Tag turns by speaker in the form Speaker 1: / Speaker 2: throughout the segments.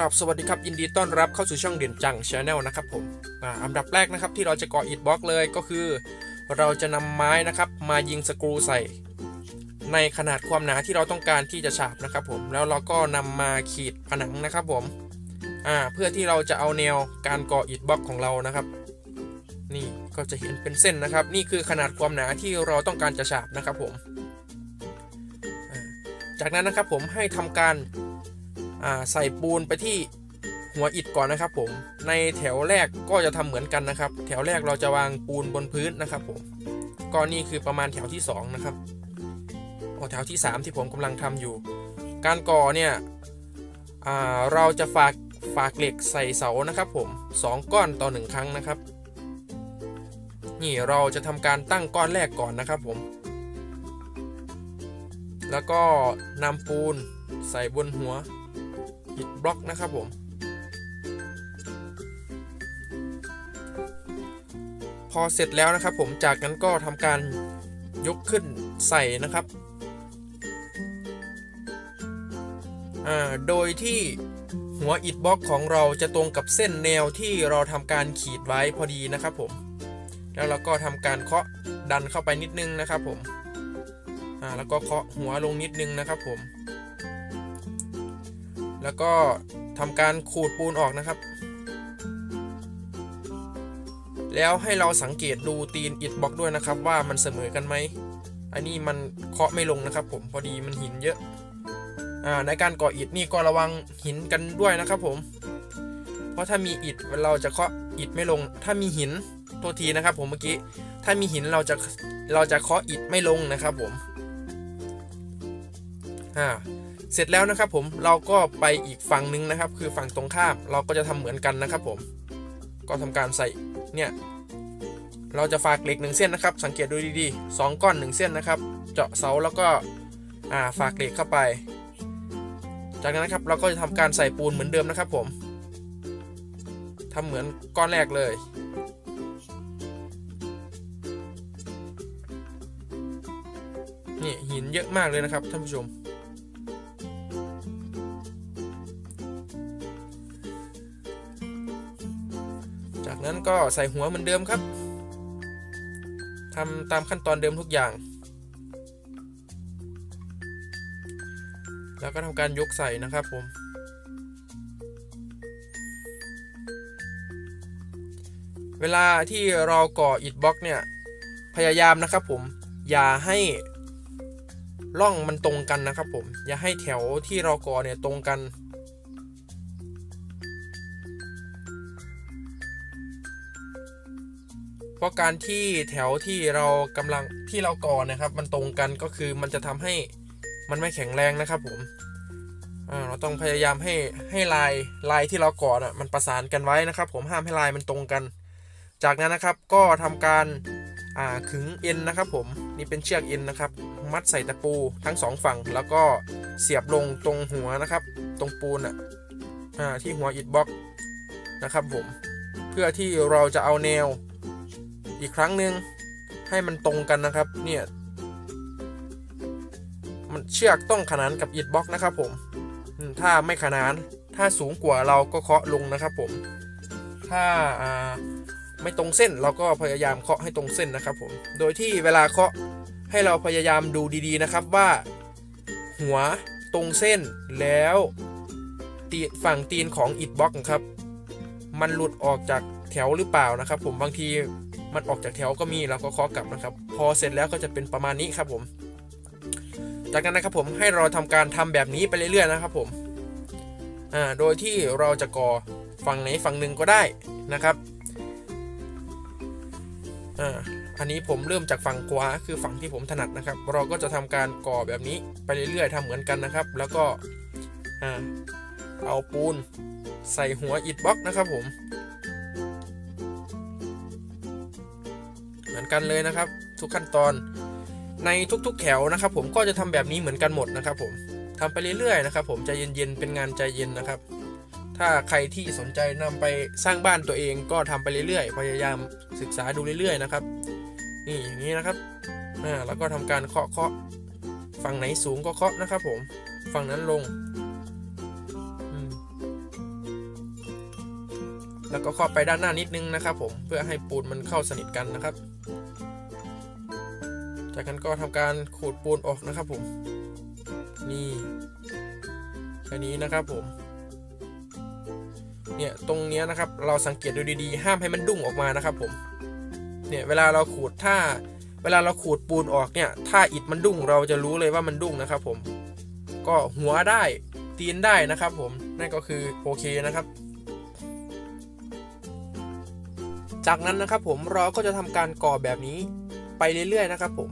Speaker 1: ครับสวัสดีครับยินดีต้อนรับเข้าสู่ช่องเด่นจังชาแนลนะครับผมอ่าอันดับแรกนะครับที่เราจะก่ออิฐบล็อกเลยก็คือ เราจะนำไม้นะครับมายิงสกรูใส่ ในขนาดความหนาที่เราต้องการที่จะฉาบนะครับผมแล้วเราก็นำมาขีดผนังนะครับผมอ่าเพื่อที่เราจะเอาแนวการก่ออิฐบล็อกของเรานะครับ นี่ก็จะเห็นเป็นเส้นนะครับ นี่คือขนาดความหนาที่เราต้องการจะฉาบนะครับผมจากนั้นนะครับผมให้ทำการ ใส่ปูนไปที่หัวอิฐก่อนนะครับผม ในแถวแรกก็จะทำเหมือนกันนะครับ แถวแรกเราจะวางปูนบนพื้นนะครับผมก็นี่คือประมาณแถวที่สองนะครับโอ้แถวที่สามที่ผมกำลังทำอยู่ การก่อเนี่ยเราจะฝากฝากเหล็กใส่เสานะครับผมสองก้อนต่อหนึ่งครั้งนะครับ นี่เราจะทำการตั้งก้อนแรกก่อนนะครับผม แล้วก็นำปูนใส่บนหัว อิฐบล็อกนะครับผมพอเสร็จแล้วนะครับผมจากนั้นก็ทำการยกขึ้นใส่นะครับ โดยที่หัวอิฐบล็อกของเราจะตรงกับเส้นแนวที่เราทำการขีดไว้พอดีนะครับผม แล้วเราก็ทำการเคาะดันเข้าไปนิดนึงนะครับผม แล้วก็เคาะหัวลงนิดนึงนะครับผม แล้วก็ทำการขูดปูนออกนะครับ แล้วให้เราสังเกตดูตีนอิฐบล็อกด้วยนะครับ ว่ามันเสมอกันไหมอันนี้มันเคาะไม่ลงนะครับ ผมพอดีมันหินเยอะอ่าในการก่ออิฐนี่ก็ระวังหินกันด้วยนะครับผม เพราะถ้ามีอิฐเราจะเคาะอิฐไม่ลง ถ้ามีหินตัวทีนะครับ ผมเมื่อกี้ถ้ามีหินเราจะเราจะเคาะอิฐไม่ลงนะครับ ผมอ่า เสร็จแล้วนะครับผมเราก็ไปอีกฝั่งหนึ่งนะครับ คือฝั่งตรงข้ามเราก็จะทำเหมือนกันนะครับผมก็ทำการใส่เนี่ยเราจะฝากเหล็กหนึ่งเส้นนะครับ สังเกตดูดีๆสองก้อนหนึ่งเส้นนะครับ เจาะเสาแล้วก็ฝากเหล็กเข้าไป จากนั้นนะครับเราก็จะทำการใส่ปูนเหมือนเดิมนะครับ ผมทำเหมือนก้อนแรกเลย นี่หินเยอะมากเลยนะครับท่านผู้ชม ก็ใส่หัวเหมือนเดิมครับทำตามขั้นตอนเดิมทุกอย่าง แล้วก็ทำการยกใส่นะครับผม เวลาที่เราก่ออิฐบล็อกเนี่ย พยายามนะครับผม อย่าให้ร่องมันตรงกันนะครับผม อย่าให้แถวที่เราก่อเนี่ยตรงกัน เพราะการที่แถวที่เรากำลังที่เราก่อนะครับ มันตรงกันก็คือมันจะทำให้มันไม่แข็งแรงนะครับผมเราต้องพยายามให้ให้ลายลายที่เราก่อน่ะมันประสานกันไว้นะครับ ผมห้ามให้ลายมันตรงกัน จากนั้นนะครับก็ทำการาขึงเอ็นนะครับ ผมนี่เป็นเชือกเอ็นนะครับ มัดใส่ตะปูทั้งสองฝั่ง แล้วก็เสียบลงตรงหัวนะครับ ตรงปูนอะที่หัวอิฐบล็อกนะครับ ผมเพื่อที่เราจะเอาแนว อีกครั้งหนึ่งให้มันตรงกันนะครับ เนี่ยมันเชือกต้องขนานกับอิฐบล็อกนะครับผมถ้าไม่ขนานถ้าสูงกว่าเราก็เคาะลงนะครับผม ถ้าไม่ตรงเส้นเราก็พยายามเคาะให้ตรงเส้นนะครับผม โดยที่เวลาเคาะให้เราพยายามดูดีๆนะครับว่า หัวตรงเส้นแล้วตีฝั่งตีนของอิฐบล็อกครับ มันหลุดออกจากแถวหรือเปล่านะครับ ผมบางที มันออกจากแถวก็มีเราก็เคาะกลับนะครับ พอเสร็จแล้วก็จะเป็นประมาณนี้ครับผม จากนั้นนะครับผมให้เราทำการทำแบบนี้ไปเรื่อยๆนะครับผมอ่าโดยที่เราจะก่อฝั่งไหนฝั่งหนึ่งก็ได้นะครับอ่าอันนี้ผมเริ่มจากฝั่งขวาคือฝั่งที่ผมถนัดนะครับ เราก็จะทำการก่อแบบนี้ไปเรื่อยๆทำเหมือนกันนะครับ แล้วก็อ่าเอาปูนใส่หัวอิฐบล็อกนะครับผม กันเลยนะครับ ทุกขั้นตอนในทุกๆแถวนะครับ ผมก็จะทำแบบนี้เหมือนกันหมดนะครับ ผมทำไปเรื่อยๆนะครับ ผมใจเย็นๆเป็นงานใจเย็นนะครับ ถ้าใครที่สนใจนำไปสร้างบ้านตัวเองก็ทำไปเรื่อยๆ พยายามศึกษาดูเรื่อยๆนะครับ นี่อย่างนี้นะครับอ่าแล้วก็ทำการเคาะเคาะฝั่งไหนสูงก็เคาะนะครับ ผมฝั่งนั้นลงแล้วก็เคาะไปด้านหน้านิดนึงนะครับ ผมเพื่อให้ปูนมันเข้าสนิทกันนะครับ จากนั้นก็ทำการขูดปูนออกนะครับผม นี่แค่นี้นะครับผม เนี่ยตรงเนี้ยนะครับ เราสังเกตดูดีๆ ห้ามให้มันดุ้งออกมานะครับผม เนี่ยเวลาเราขูดถ้า เวลาเราขูดปูนออกเนี่ย ถ้าอิฐมันดุ้งเราจะรู้เลยว่ามันดุ้งนะครับ ผม ก็หัวได้ตีนได้นะครับผม นั่นก็คือโอเคนะครับจากนั้นนะครับผมเราก็จะทำการก่อแบบนี้ ไปเรื่อยๆนะครับผม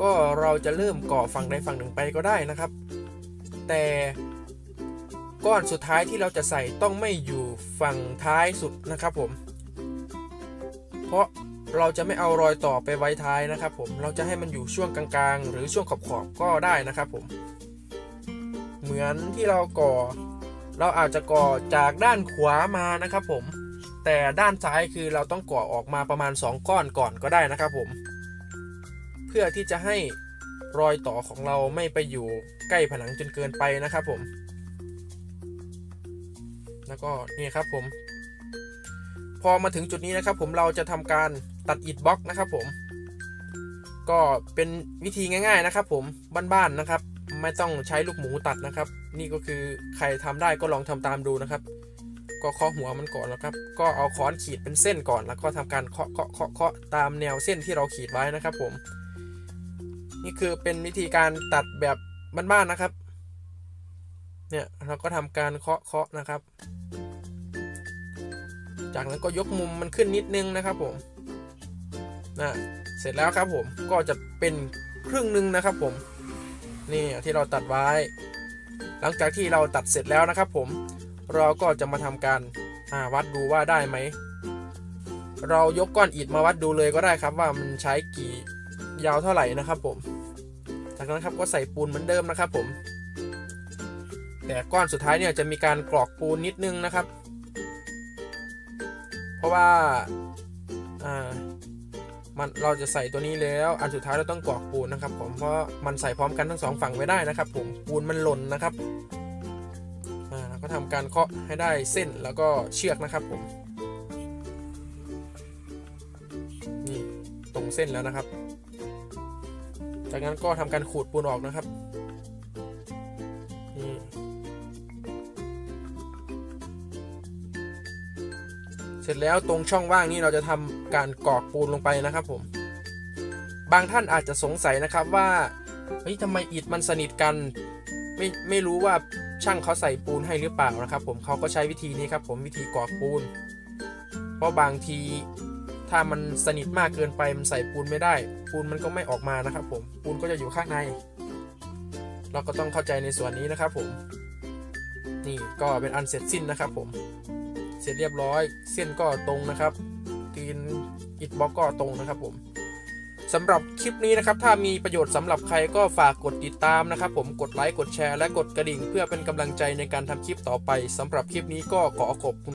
Speaker 1: ก็เราจะเริ่มก่อฝั่งใดฝั่งหนึ่งไปก็ได้นะครับ แต่ก้อนสุดท้ายที่เราจะใส่ต้องไม่อยู่ฝั่งท้ายสุดนะครับผม เพราะเราจะไม่เอารอยต่อไปไว้ท้ายนะครับผม เราจะให้มันอยู่ช่วงกลางๆ หรือช่วงขอบๆก็ได้นะครับผม เหมือนที่เราก่อ เราอาจจะก่อจากด้านขวามานะครับผม แต่ด้านซ้ายคือเราต้องก่อออกมาประมาณ 2 ก้อนก่อนก็ได้นะครับผม พื่อที่จะให้รอยต่อของเราไม่ไปอยู่ใกล้ผนังจนเกินไปนะครับผม แล้วก็นี่ครับผม พอมาถึงจุดนี้นะครับ ผมเราจะทำการตัดอิฐบล็อกนะครับ ผม ก็เป็นวิธีง่าย ๆนะครับ ผมบ้านๆนะครับ ไม่ต้องใช้ลูกหมูตัดนะครับ นี่ก็คือใครทำได้ก็ลองทำตามดูนะครับ ก็เคาะหัวมันก่อนแล้วครับ ก็เอาค้อนขีดเป็นเส้นก่อน แล้วก็ทำการเคาะเคาะเคาะเคาะตามแนวเส้นที่เราขีดไว้นะครับ ผม นี่คือเป็นวิธีการตัดแบบบ้านๆนะครับ เนี่ยเราก็ทำการเคาะเคาะนะครับ จากนั้นก็ยกมุมมันขึ้นนิดนึงนะครับผมนะเสร็จแล้วครับผมก็จะเป็นครึ่งหนึ่งนะครับผมนี่ที่เราตัดไว้ หลังจากที่เราตัดเสร็จแล้วนะครับผมเราก็จะมาทำการวัดดูว่าได้ไหม เรายกก้อนอิฐมาวัดดูเลยก็ได้ครับว่ามันใช้กี่ยาวเท่าไหร่นะครับผม จากนั้นครับก็ใส่ปูนเหมือนเดิมนะครับผม แต่ก้อนสุดท้ายเนี่ยจะมีการกรอกปูนนิดนึงนะครับ เพราะว่าอ่ามันเราจะใส่ตัวนี้แล้ว อันสุดท้ายเราต้องกรอกปูนนะครับผมเพราะมันใส่พร้อมกันทั้งสองฝั่งไม่ได้นะครับ ผมปูนมันหล่นนะครับอ่าก็ทำการเคาะให้ได้เส้นแล้วก็เชือกนะครับผมนี่ตรงเส้นแล้วนะครับ จากนั้นก็ทำการขูดปูนออกนะครับ นี่เสร็จแล้วตรงช่องว่างนี้เราจะทำการกรอกปูนลงไปนะครับผม บางท่านอาจจะสงสัยนะครับว่าเฮ้ยทำไมอิฐมันสนิทกันไม่ไม่รู้ว่าช่างเขาใส่ปูนให้หรือเปล่านะครับ ผมเขาก็ใช้วิธีนี้ครับ ผมวิธีกรอกปูน เพราะบางที ถ้ามันสนิทมากเกินไปมันใส่ปูนไม่ได้ ปูนมันก็ไม่ออกมานะครับ ผมปูนก็จะอยู่ข้างใน เราก็ต้องเข้าใจในส่วนนี้นะครับ ผมนี่ก็เป็นอันเสร็จสิ้นนะครับ ผม เสร็จเรียบร้อย เส้นก็ตรงนะครับตีนอิฐบล็อกก็ตรงนะครับ ผมสำหรับคลิปนี้นะครับ ถ้ามีประโยชน์สำหรับใครก็ฝากกดติดตามนะครับ ผมกดไลค์กดแชร์และกดกระดิ่ง เพื่อเป็นกำลังใจในการทำคลิปต่อไปสำหรับคลิปนี้ก็ขอขอบคุณ